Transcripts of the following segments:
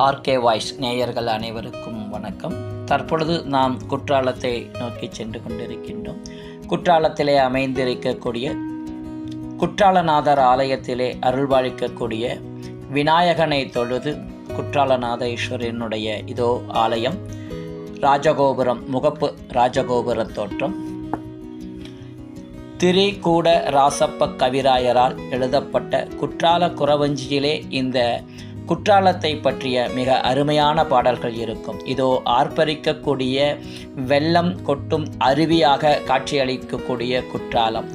RK voice நேயர்கள் அனைவருக்கும் வணக்கம். தற்பொழுது நாம் குற்றாலத்தை நோக்கி சென்று கொண்டிருக்கின்றோம். குற்றாலத்திலே அமைந்திருக்கக்கூடிய குற்றாலநாதர் ஆலயத்திலே அருள்வாழிக்கக்கூடிய விநாயகனை தொழுது குற்றாலநாத ஈஸ்வரனுடைய இதோ ஆலயம் ராஜகோபுரம் முகப்பு ராஜகோபுர தோற்றம். திரிகூட ராசப்ப கவிராயரால் எழுதப்பட்ட குற்றால குறவஞ்சியிலே இந்த குற்றாலத்தை பற்றிய மிக அருமையான பாடல்கள் இருக்கும். இதோ ஆர்ப்பரிக்கக்கூடிய வெள்ளம் கொட்டும் அருவியாக காட்சியளிக்கக்கூடிய குற்றாலம்.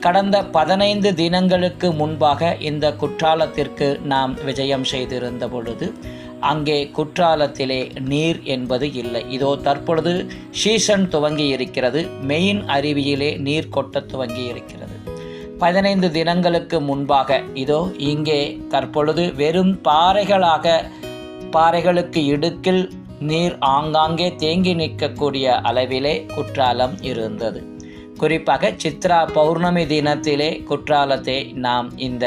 கடந்த பதினைந்து தினங்களுக்கு முன்பாக இந்த குற்றாலத்திற்கு நாம் விஜயம் செய்திருந்த பொழுது அங்கே குற்றாலத்திலே நீர் என்பது இல்லை. இதோ தற்பொழுது சீசன் துவங்கி இருக்கிறது மெயின் அருவியிலே நீர் கொட்ட துவங்கி இருக்கிறது பதினைந்து தினங்களுக்கு முன்பாக இதோ இங்கே தற்பொழுது வெறும் பாறைகளாக பாறைகளுக்கு இடுக்கில் நீர் ஆங்காங்கே தேங்கி நிற்கக்கூடிய அளவிலே குற்றாலம் இருந்தது. குறிப்பாக சித்ரா பௌர்ணமி தினத்திலே குற்றாலத்தை நாம் இந்த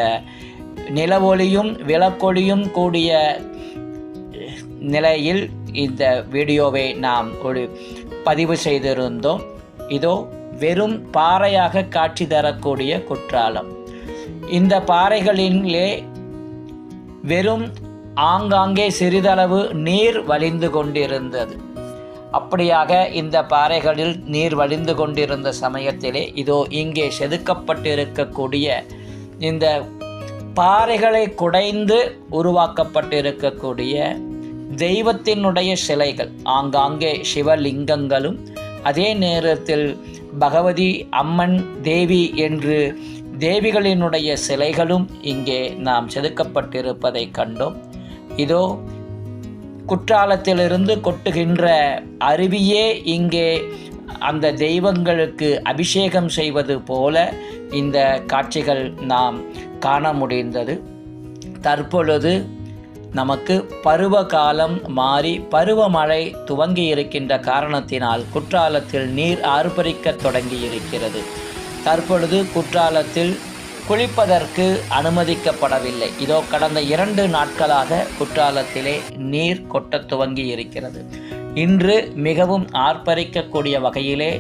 நிலவொளியும் விளக்கொளியும் கூடிய நிலையில் இந்த வீடியோவை நாம் ஒரு பதிவு செய்திருந்தோம். இதோ வெறும் பாறையாக காட்சி தரக்கூடிய குற்றாலம். இந்த பாறைகளிலே வெறும் ஆங்காங்கே சிறிதளவு நீர் வழிந்து கொண்டிருந்தது. அப்படியாக இந்த பாறைகளில் நீர் வழிந்து கொண்டிருந்த சமயத்திலே இதோ இங்கே செதுக்கப்பட்டிருக்கக்கூடிய இந்த பாறைகளை குடைந்து உருவாக்கப்பட்டிருக்கக்கூடிய தெய்வத்தினுடைய சிலைகள் ஆங்காங்கே சிவலிங்கங்களும் அதே நேரத்தில் பகவதி அம்மன் தேவி என்று தேவிகளினுடைய சிலைகளும் இங்கே நாம் செதுக்கப்பட்டிருப்பதை கண்டோம். இதோ குற்றாலத்திலிருந்து கொட்டுகின்ற அருவியே இங்கே அந்த தெய்வங்களுக்கு அபிஷேகம் செய்வது போல இந்த காட்சிகள் நாம் காண முடிந்தது. தற்பொழுது நமக்கு பருவ காலம் மாறி பருவமழை துவங்கி இருக்கின்ற காரணத்தினால் குற்றாலத்தில் நீர் ஆர்ப்பரிக்க தொடங்கி இருக்கிறது தற்பொழுது குற்றாலத்தில் குளிப்பதற்கு அனுமதிக்கப்படவில்லை. இதோ கடந்த இரண்டு நாட்களாக குற்றாலத்திலே நீர் கொட்ட துவங்கி இருக்கிறது இன்று மிகவும் ஆர்ப்பரிக்கக்கூடிய வகையிலே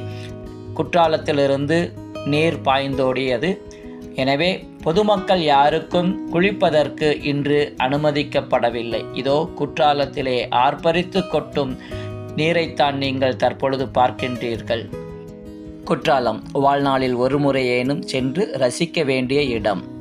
குற்றாலத்திலிருந்து நீர் பாய்ந்தோடியது. எனவே பொதுமக்கள் யாருக்கும் குளிப்பதற்கு இன்று அனுமதிக்கப்படவில்லை. இதோ குற்றாலத்திலே ஆர்ப்பரித்து கொட்டும் நீரைத்தான் நீங்கள் தற்பொழுது பார்க்கின்றீர்கள். குற்றாலம் வாழ்நாளில் ஒரு முறையேனும் சென்று ரசிக்க வேண்டிய இடம்.